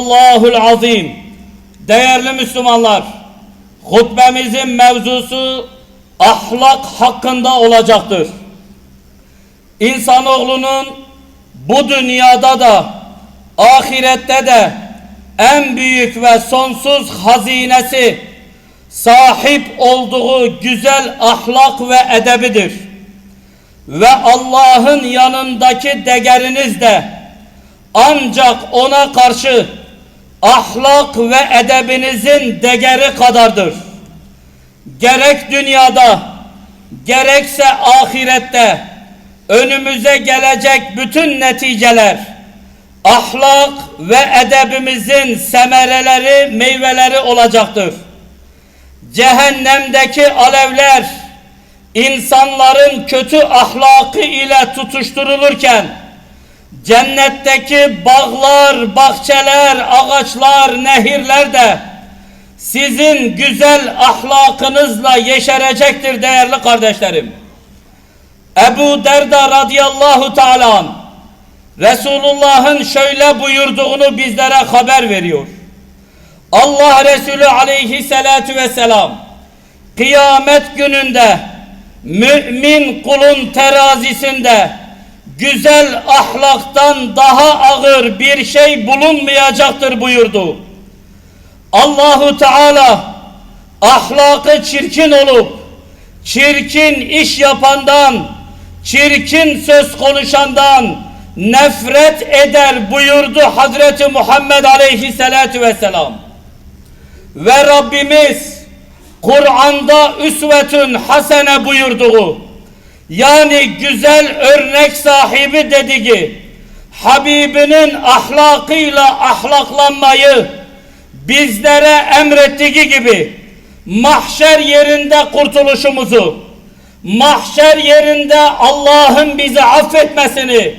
Allahul azim. Değerli Müslümanlar, hutbemizin mevzusu ahlak hakkında olacaktır. İnsanoğlunun bu dünyada da ahirette de en büyük ve sonsuz hazinesi sahip olduğu güzel ahlak ve edebidir. Ve Allah'ın yanındaki değeriniz de ancak ona karşı ahlak ve edebinizin değeri kadardır. Gerek dünyada gerekse ahirette önümüze gelecek bütün neticeler ahlak ve edebimizin semereleri, meyveleri olacaktır. Cehennemdeki alevler insanların kötü ahlakı ile tutuşturulurken cennetteki bağlar, bahçeler, ağaçlar, nehirler de sizin güzel ahlakınızla yeşerecektir değerli kardeşlerim. Ebu Derda radıyallahu teala Resulullah'ın şöyle buyurduğunu bizlere haber veriyor. Allah Resulü aleyhissalatu vesselam kıyamet gününde mümin kulun terazisinde güzel ahlaktan daha ağır bir şey bulunmayacaktır buyurdu. Allahu Teala ahlakı çirkin olup çirkin iş yapandan, çirkin söz konuşandan nefret eder buyurdu Hazreti Muhammed Aleyhisselatü Vesselam. Ve Rabbimiz Kur'an'da üsvetün hasene buyurduğu yani güzel örnek sahibi dediği Habibinin ahlakıyla ahlaklanmayı bizlere emrettiği gibi mahşer yerinde kurtuluşumuzu mahşer yerinde Allah'ın bizi affetmesini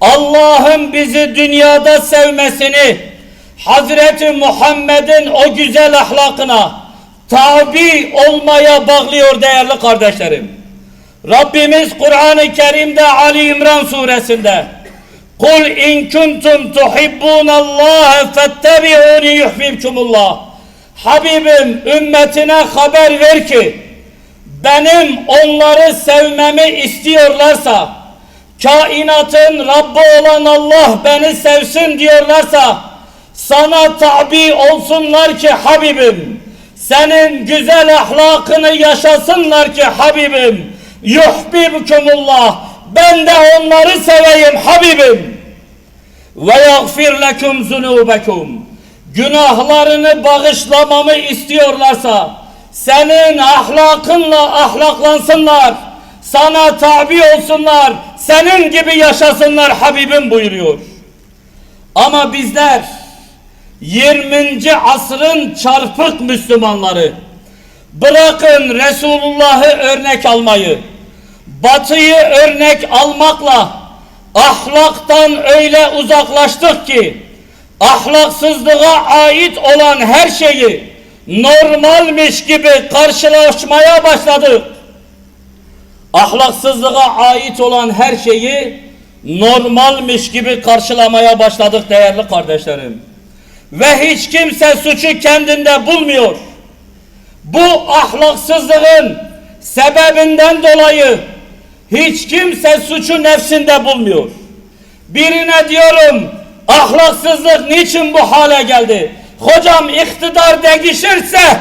Allah'ın bizi dünyada sevmesini Hazreti Muhammed'in o güzel ahlakına tabi olmaya bağlıyor değerli kardeşlerim. Rabbimiz Kur'an-ı Kerim'de Ali İmran suresinde Kul in kuntum tuhibbunallaha fettebi'uni yuhbibkumullah. Habibim ümmetine haber ver ki benim onları sevmemi istiyorlarsa kainatın Rabbi olan Allah beni sevsin diyorlarsa sana tabi olsunlar ki Habibim senin güzel ahlakını yaşasınlar ki Habibim yuhbibkumullah. Ben de onları seveyim Habibim. Ve yagfir lekum zunubekum. Günahlarını bağışlamamı istiyorlarsa senin ahlakınla ahlaklansınlar. Sana tabi olsunlar senin gibi yaşasınlar Habibim buyuruyor. Ama bizler 20. asrın çarpık Müslümanları bırakın Resulullah'ı örnek almayı batıyı örnek almakla ahlaktan öyle uzaklaştık ki ahlaksızlığa ait olan her şeyi normalmiş gibi karşılaşmaya başladık. Ahlaksızlığa ait olan her şeyi normalmiş gibi karşılamaya başladık değerli kardeşlerim. Ve hiç kimse suçu kendinde bulmuyor. Bu ahlaksızlığın sebebinden dolayı hiç kimse suçu nefsinde bulmuyor. Birine diyorum ahlaksızlık niçin bu hale geldi? Hocam iktidar değişirse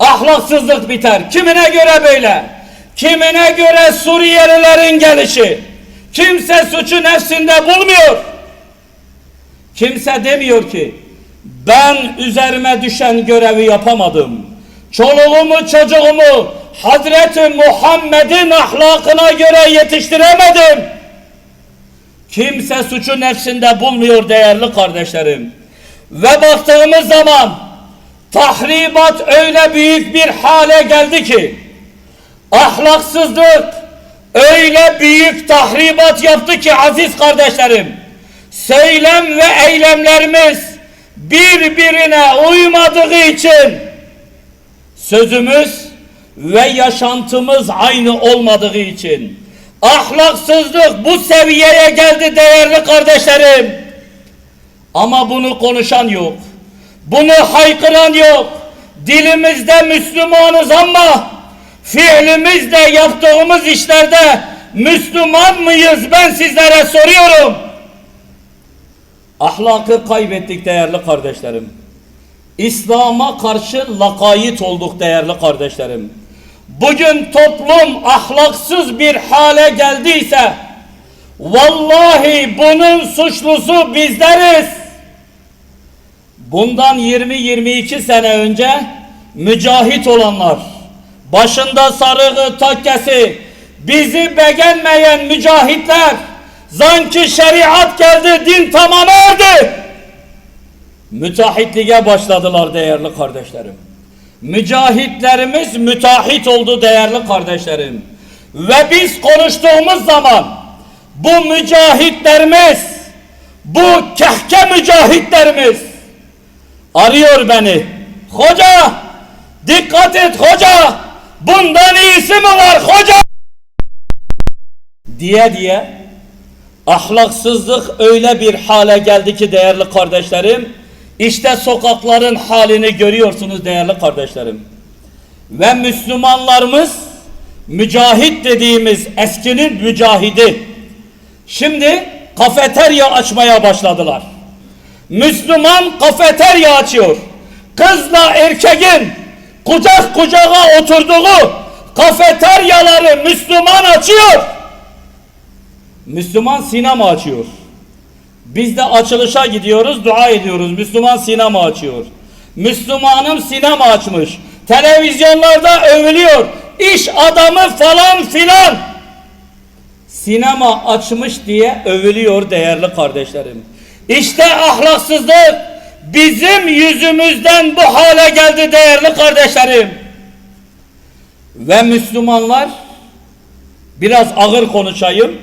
ahlaksızlık biter. Kimine göre böyle? Kimine göre Suriyelilerin gelişi. Kimse suçu nefsinde bulmuyor. Kimse demiyor ki ben üzerime düşen görevi yapamadım. Çoluğumu çocuğumu Hazreti Muhammed'in ahlakına göre yetiştiremedim. Kimse suçu nefsinde bulmuyor değerli kardeşlerim. Ve baktığımız zaman tahribat öyle büyük bir hale geldi ki ahlaksızlık öyle büyük tahribat yaptı ki aziz kardeşlerim söylem ve eylemlerimiz birbirine uymadığı için sözümüz ve yaşantımız aynı olmadığı için ahlaksızlık bu seviyeye geldi değerli kardeşlerim. Ama bunu konuşan yok. Bunu haykıran yok. Dilimizde Müslümanız ama fiilimizde yaptığımız işlerde Müslüman mıyız ben sizlere soruyorum. Ahlakı kaybettik değerli kardeşlerim. İslam'a karşı lakayit olduk değerli kardeşlerim. Bugün toplum ahlaksız bir hale geldiyse vallahi bunun suçlusu bizleriz. Bundan 20-22 sene önce mücahit olanlar, başında sarığı takkesi, bizi beğenmeyen mücahitler, zanki şeriat geldi, din tamam erdi. Müteahhitliğe başladılar değerli kardeşlerim. Mücahitlerimiz müteahhit oldu değerli kardeşlerim. Ve biz konuştuğumuz zaman bu mücahitlerimiz, bu kehke mücahitlerimiz arıyor beni. Hoca dikkat et hoca bundan iyisi mi var hoca? Diye diye ahlaksızlık öyle bir hale geldi ki değerli kardeşlerim işte sokakların halini görüyorsunuz değerli kardeşlerim. Ve Müslümanlarımız mücahit dediğimiz eskinin mücahidi şimdi kafeterya açmaya başladılar. Müslüman kafeterya açıyor. Kızla erkeğin kucak kucağa oturduğu kafeteryaları Müslüman açıyor. Müslüman sinema açıyor. Biz de açılışa gidiyoruz, dua ediyoruz. Müslüman sinema açıyor. Müslümanım sinema açmış. Televizyonlarda övülüyor. İş adamı falan filan. Sinema açmış diye övülüyor değerli kardeşlerim. İşte ahlaksızlık bizim yüzümüzden bu hale geldi değerli kardeşlerim. Ve Müslümanlar biraz ağır konuşayım.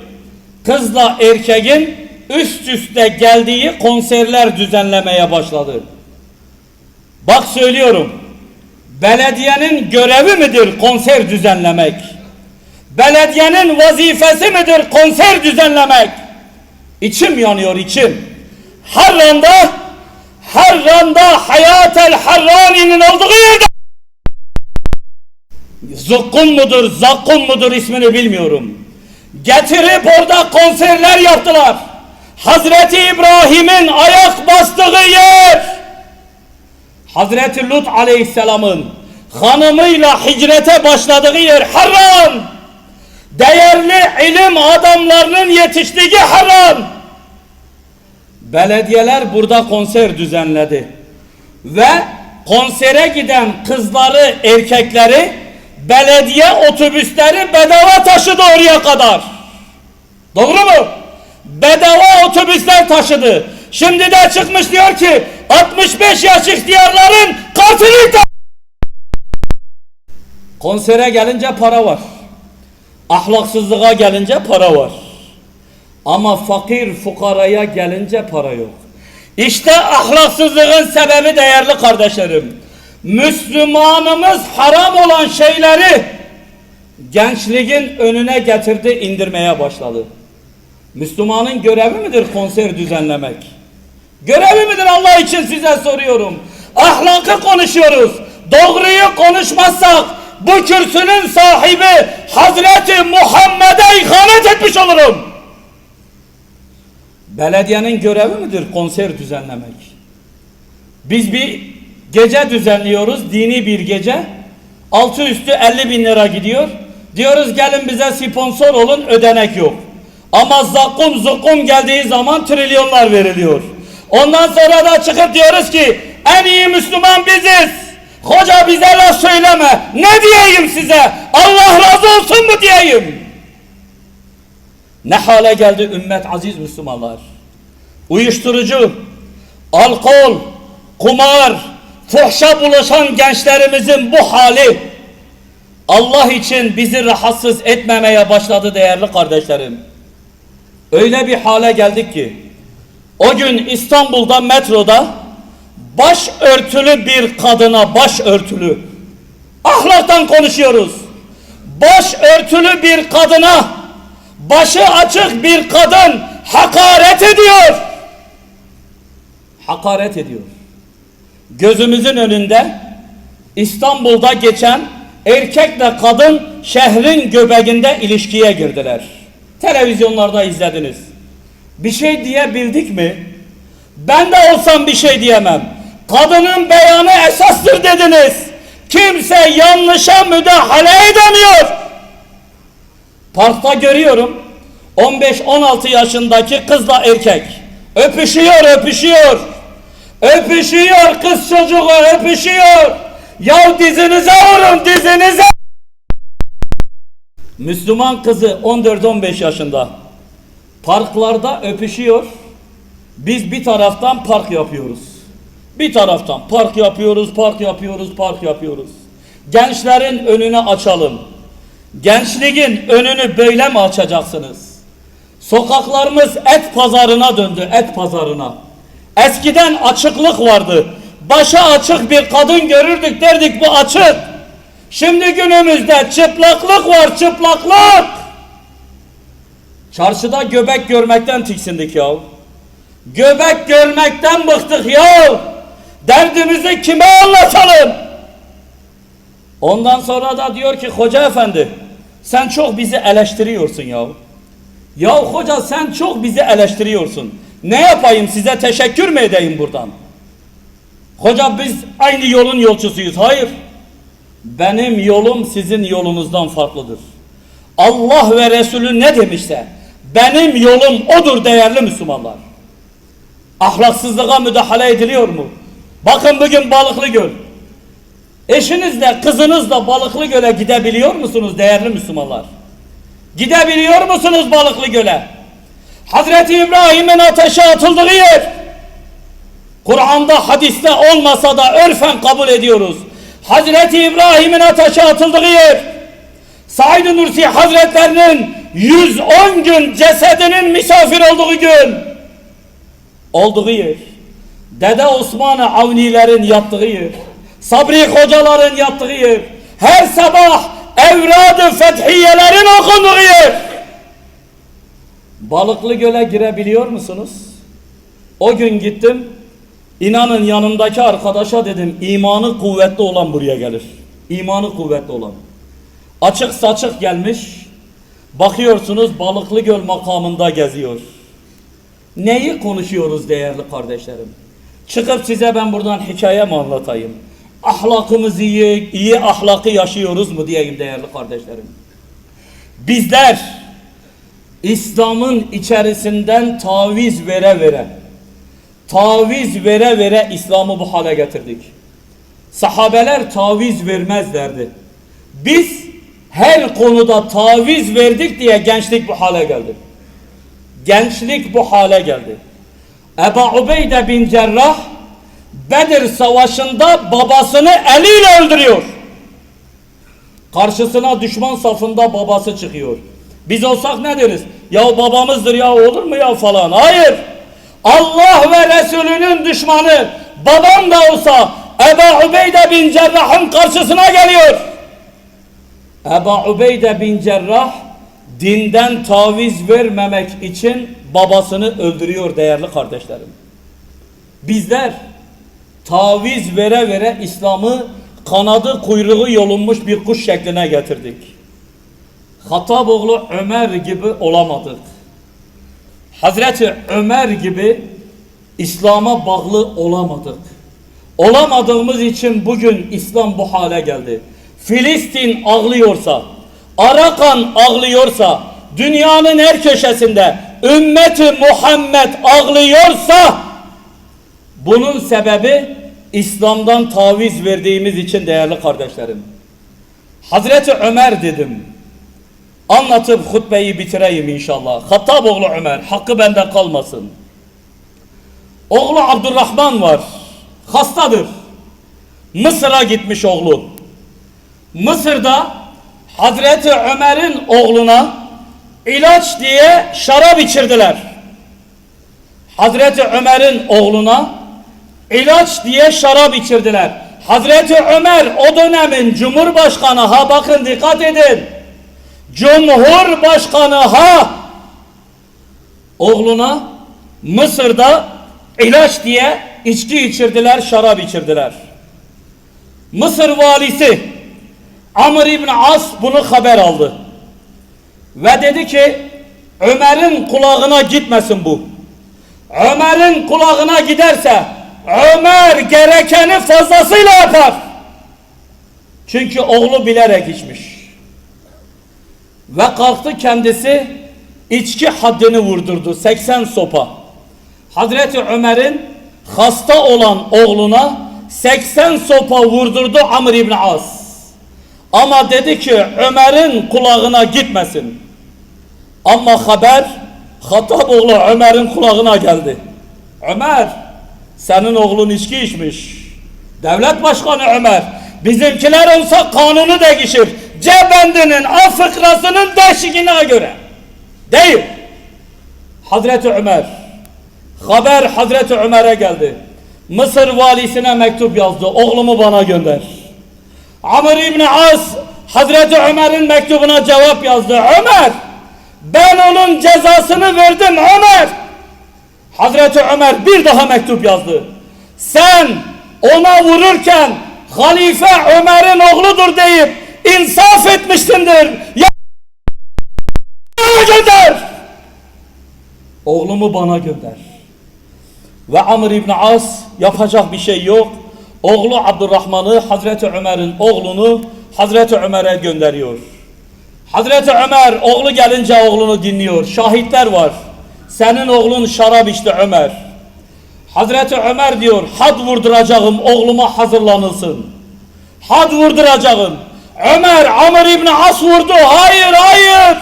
Kızla erkeğin üst üste geldiği konserler düzenlemeye başladı. Bak söylüyorum. Belediyenin görevi midir konser düzenlemek? Belediyenin vazifesi midir konser düzenlemek? İçim yanıyor içim. Harran'da Harran'da Hayatel Harrani'nin olduğu yerde Zukkun mudur, Zakkun mudur ismini bilmiyorum. Getirip orada konserler yaptılar. Hazreti İbrahim'in ayak bastığı yer. Hazreti Lut aleyhisselamın hanımıyla hicrete başladığı yer Harran değerli ilim adamlarının yetiştiği Harran belediyeler burada konser düzenledi. Ve konsere giden kızları erkekleri belediye otobüsleri bedava taşıdı oraya kadar. Doğru mu? Otobüsler taşıdı. Şimdi de çıkmış diyor ki 65 yaş ihtiyarların ta Konsere gelince para var. Ahlaksızlığa gelince para var. Ama fakir fukaraya gelince para yok. İşte ahlaksızlığın sebebi değerli kardeşlerim. Müslümanımız haram olan şeyleri gençliğin önüne getirdi indirmeye başladı. Müslümanın görevi midir konser düzenlemek? Görevi midir Allah için size soruyorum. Ahlakı konuşuyoruz. Doğruyu konuşmazsak bu kürsünün sahibi Hazreti Muhammed'e ihanet etmiş olurum. Belediyenin görevi midir konser düzenlemek? Biz bir gece düzenliyoruz, dini bir gece. Altı üstü 50 bin lira gidiyor. Diyoruz gelin bize sponsor olun, ödenek yok. Ama zakkum zukum geldiği zaman trilyonlar veriliyor. Ondan sonra da çıkıp diyoruz ki en iyi Müslüman biziz. Hoca bize laf söyleme. Ne diyeyim size? Allah razı olsun mu diyeyim? Ne hale geldi ümmet aziz Müslümanlar? Uyuşturucu, alkol, kumar, fuhşa bulaşan gençlerimizin bu hali Allah için bizi rahatsız etmemeye başladı değerli kardeşlerim. Öyle bir hale geldik ki o gün İstanbul'da metroda baş örtülü bir kadına baş örtülü ahlaktan konuşuyoruz. Baş örtülü bir kadına başı açık bir kadın hakaret ediyor. hakaret ediyor. Gözümüzün önünde İstanbul'da geçen erkekle kadın şehrin göbeğinde ilişkiye girdiler. Televizyonlarda izlediniz. Bir şey diyebildik mi? Ben de olsam bir şey diyemem. Kadının beyanı esastır dediniz. Kimse yanlışa müdahale edemiyor. Parkta görüyorum 15-16 yaşındaki kızla erkek öpüşüyor öpüşüyor. Öpüşüyor kız çocuğu öpüşüyor. Ya dizinize vurun dizinize. Müslüman kızı 14-15 yaşında parklarda öpüşüyor. Biz bir taraftan park yapıyoruz. Bir taraftan park yapıyoruz, park yapıyoruz, park yapıyoruz. Gençlerin önünü açalım. Gençliğin önünü böyle mi açacaksınız? Sokaklarımız et pazarına döndü, et pazarına. Eskiden açıklık vardı. Başa açık bir kadın görürdük derdik bu açık. Şimdi günümüzde çıplaklık var, çıplaklık. Çarşıda göbek görmekten tiksindik ya. Göbek görmekten bıktık ya. Derdimizi kime anlatalım? Ondan sonra da diyor ki hoca efendi sen çok bizi eleştiriyorsun ya. Ya hoca sen çok bizi eleştiriyorsun. Ne yapayım size teşekkür mü edeyim buradan? Hoca biz aynı yolun yolcusuyuz. Hayır. Benim yolum sizin yolunuzdan farklıdır. Allah ve Resulü ne demişse benim yolum odur değerli Müslümanlar. Ahlaksızlığa müdahale ediliyor mu? Bakın bugün Balıklı Göl. Eşinizle, kızınızla Balıklı Göl'e gidebiliyor musunuz değerli Müslümanlar? Gidebiliyor musunuz Balıklı Göl'e? Hazreti İbrahim'in ateşe atıldığı yer. Kur'an'da hadiste olmasa da örfen kabul ediyoruz. Hazreti İbrahim'in ateşe atıldığı yer. Said Nursi Hazretlerinin 110 gün cesedinin misafir olduğu gün. Olduğu yer. Dede Osman-ı Avnilerin yattığı yer. Sabri hocaların yattığı yer. Her sabah evradı fethiyelerin okunduğu yer. Balıklı Göl'e girebiliyor musunuz? O gün gittim. İnanın yanımdaki arkadaşa dedim imanı kuvvetli olan buraya gelir. İmanı kuvvetli olan. Açık saçık gelmiş. Bakıyorsunuz Balıklı Göl makamında geziyor. Neyi konuşuyoruz değerli kardeşlerim? Çıkıp size ben buradan hikaye mi anlatayım? Ahlakımız iyi, iyi ahlakı yaşıyoruz mu diyeyim değerli kardeşlerim. Bizler İslam'ın içerisinden taviz vere vere, taviz vere vere İslam'ı bu hale getirdik. Sahabeler taviz vermezlerdi. Biz her konuda taviz verdik diye gençlik bu hale geldi. Gençlik bu hale geldi. Ebu Ubeyde bin Cerrah Bedir Savaşı'nda babasını eliyle öldürüyor. Karşısına düşman safında babası çıkıyor. Biz olsak ne deriz? Ya babamızdır ya olur mu ya falan. Hayır. Allah ve Resulünün düşmanı babam da olsa Ebu Ubeyde bin Cerrah'ın karşısına geliyor. Ebu Ubeyde bin Cerrah dinden taviz vermemek için babasını öldürüyor değerli kardeşlerim. Bizler taviz vere vere İslam'ı kanadı kuyruğu yolunmuş bir kuş şekline getirdik. Hataboğlu Ömer gibi olamadık. Hazreti Ömer gibi İslam'a bağlı olamadık. Olamadığımız için bugün İslam bu hale geldi. Filistin ağlıyorsa, Arakan ağlıyorsa, dünyanın her köşesinde ümmeti Muhammed ağlıyorsa bunun sebebi İslam'dan taviz verdiğimiz için değerli kardeşlerim. Hazreti Ömer dedim. Anlatıp hutbeyi bitireyim inşallah. Hattaboğlu Ömer, hakkı bende kalmasın. Oğlu Abdurrahman var. Hastadır. Mısır'a gitmiş oğlu. Mısır'da Hazreti Ömer'in oğluna ilaç diye şarap içirdiler. Hazreti Ömer'in oğluna ilaç diye şarap içirdiler. Hazreti Ömer o dönemin Cumhurbaşkanı ha bakın dikkat edin. Cumhurbaşkanı ha oğluna Mısır'da ilaç diye içki içirdiler, şarap içirdiler. Mısır valisi Amr İbn As bunu haber aldı. Ve dedi ki Ömer'in kulağına gitmesin bu. Ömer'in kulağına giderse Ömer gerekeni fazlasıyla yapar. Çünkü oğlu bilerek içmiş. Ve kalktı kendisi içki haddini vurdurdu. 80 sopa. Hazreti Ömer'in hasta olan oğluna 80 sopa vurdurdu Amr İbn As. Ama dedi ki Ömer'in kulağına gitmesin. Ama haber Hattab oğlu Ömer'in kulağına geldi. Ömer senin oğlun içki içmiş. Devlet başkanı Ömer bizimkiler olsa kanunu değişir. Cebendinin A fıkrasının deşiğine göre. Değil. Hazreti Ömer haber Hazreti Ömer'e geldi. Mısır valisine mektup yazdı. Oğlumu bana gönder. Amr İbni As Hazreti Ömer'in mektubuna cevap yazdı. Ömer ben onun cezasını verdim Ömer. Hazreti Ömer bir daha mektup yazdı. Sen ona vururken Halife Ömer'in oğludur deyip insaf etmişsindir. Ya gönder. Oğlumu bana gönder. Ve Amr İbni As yapacak bir şey yok. Oğlu Abdurrahman'ı Hazreti Ömer'in oğlunu Hazreti Ömer'e gönderiyor. Hazreti Ömer oğlu gelince oğlunu dinliyor. Şahitler var. Senin oğlun şarap içti Ömer. Hazreti Ömer diyor had vurduracağım oğluma hazırlanılsın. Had vurduracağım. Ömer Amr İbni As vurdu. Hayır hayır.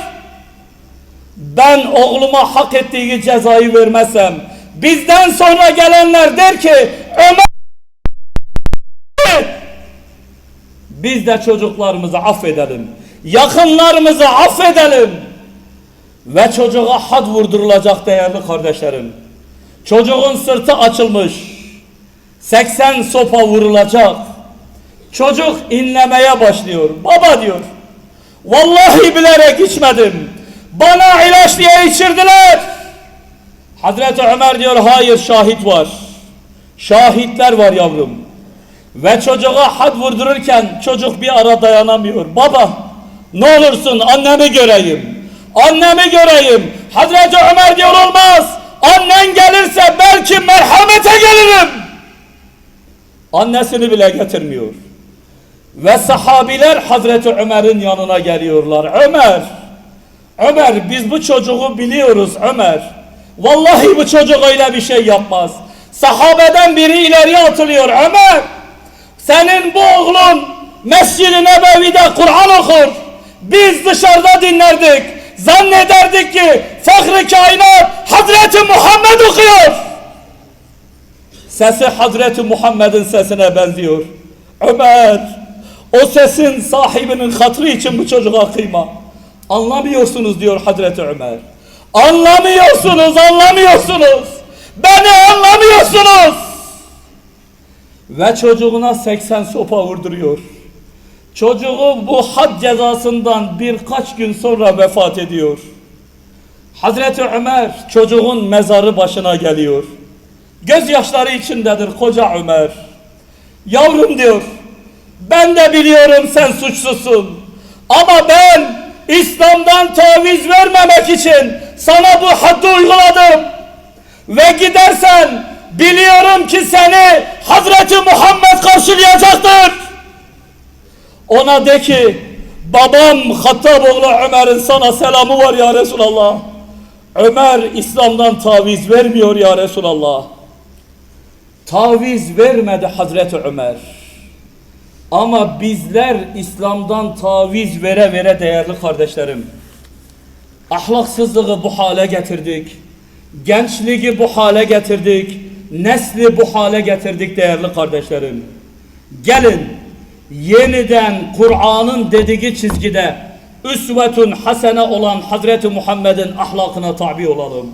Ben oğluma hak ettiği cezayı vermezsem bizden sonra gelenler der ki Ömer biz de çocuklarımızı affedelim. Yakınlarımızı affedelim. Ve çocuğa had vurdurulacak değerli kardeşlerim. Çocuğun sırtı açılmış. 80 sopa vurulacak. Çocuk inlemeye başlıyor. Baba diyor. Vallahi bilerek içmedim. Bana ilaç diye içirdiler. Hazreti Ömer diyor hayır şahit var. Şahitler var yavrum. Ve çocuğa had vurdururken çocuk bir ara dayanamıyor. Baba ne olursun annemi göreyim. Annemi göreyim. Hazreti Ömer diyor olmaz. Annen gelirse belki merhamete gelirim. Annesini bile getirmiyor. Ve sahabiler Hazreti Ömer'in yanına geliyorlar. Ömer, Ömer biz bu çocuğu biliyoruz Ömer. Vallahi bu çocuk öyle bir şey yapmaz. Sahabeden biri ileriye atılıyor. Ömer, senin bu oğlun Mescid-i Nebevi'de Kur'an okur. Biz dışarıda dinlerdik. Zannederdik ki Fahri Kainat Hazreti Muhammed okuyor. Sesi Hazreti Muhammed'in sesine benziyor. Ömer, o sesin sahibinin hatrı için bu çocuğa kıyma. Anlamıyorsunuz diyor Hazreti Ömer. Anlamıyorsunuz, anlamıyorsunuz. Beni anlamıyorsunuz. Ve çocuğuna 80 sopa vurduruyor. Çocuğu bu had cezasından birkaç gün sonra vefat ediyor. Hazreti Ömer çocuğun mezarı başına geliyor. Gözyaşları içindedir koca Ömer. Yavrum diyor, ben de biliyorum sen suçlusun. Ama ben İslam'dan taviz vermemek için sana bu haddi uyguladım. Ve gidersen biliyorum ki seni Hazreti Muhammed karşılayacaktır. Ona de ki babam Hattab oğlu Ömer'in sana selamı var ya Resulallah. Ömer İslam'dan taviz vermiyor ya Resulallah. Taviz vermedi Hazreti Ömer. Ama bizler İslam'dan taviz vere vere değerli kardeşlerim. Ahlaksızlığı bu hale getirdik. Gençliği bu hale getirdik. Nesli bu hale getirdik değerli kardeşlerim. Gelin yeniden Kur'an'ın dediği çizgide üsvetun hasene olan Hazreti Muhammed'in ahlakına tabi olalım.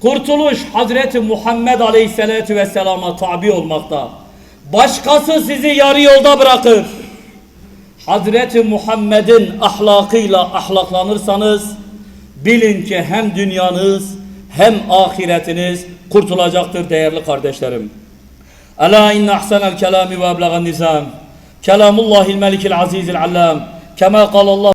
Kurtuluş Hazreti Muhammed Aleyhisselatü Vesselam'a tabi olmakta. Başkası sizi yarı yolda bırakır. Hazreti Muhammed'in ahlakıyla ahlaklanırsanız bilin ki hem dünyanız hem ahiretiniz kurtulacaktır değerli kardeşlerim. Ela inne ahsenel kelami ve eblegan nizam. Kelamullahil melikil azizil allam. Kema kalallah